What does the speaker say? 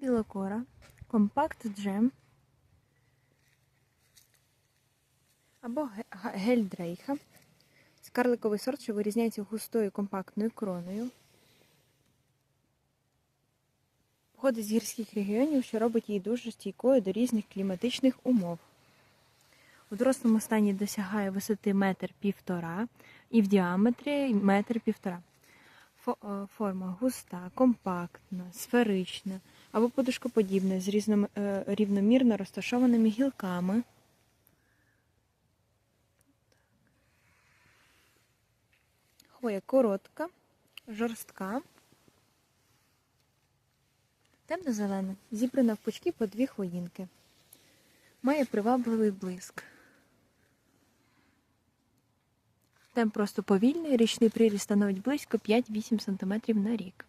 Білокора, компакт джем або гель дрейха. Це карликовий сорт, що вирізняється густою компактною кроною. Походить з гірських регіонів, що робить її дуже стійкою до різних кліматичних умов. У дорослому стані досягає висоти метр півтора і в діаметрі метр півтора. Е, Форма густа, компактна, сферична або подушкоподібна з різном, е, рівномірно розташованими гілками. Хвоя коротка, жорстка, темно-зелена, зібрана в пучки по дві хвоїнки. Має привабливий блиск. Темп просто повільний, річний приріст становить близько 5-8 см на рік.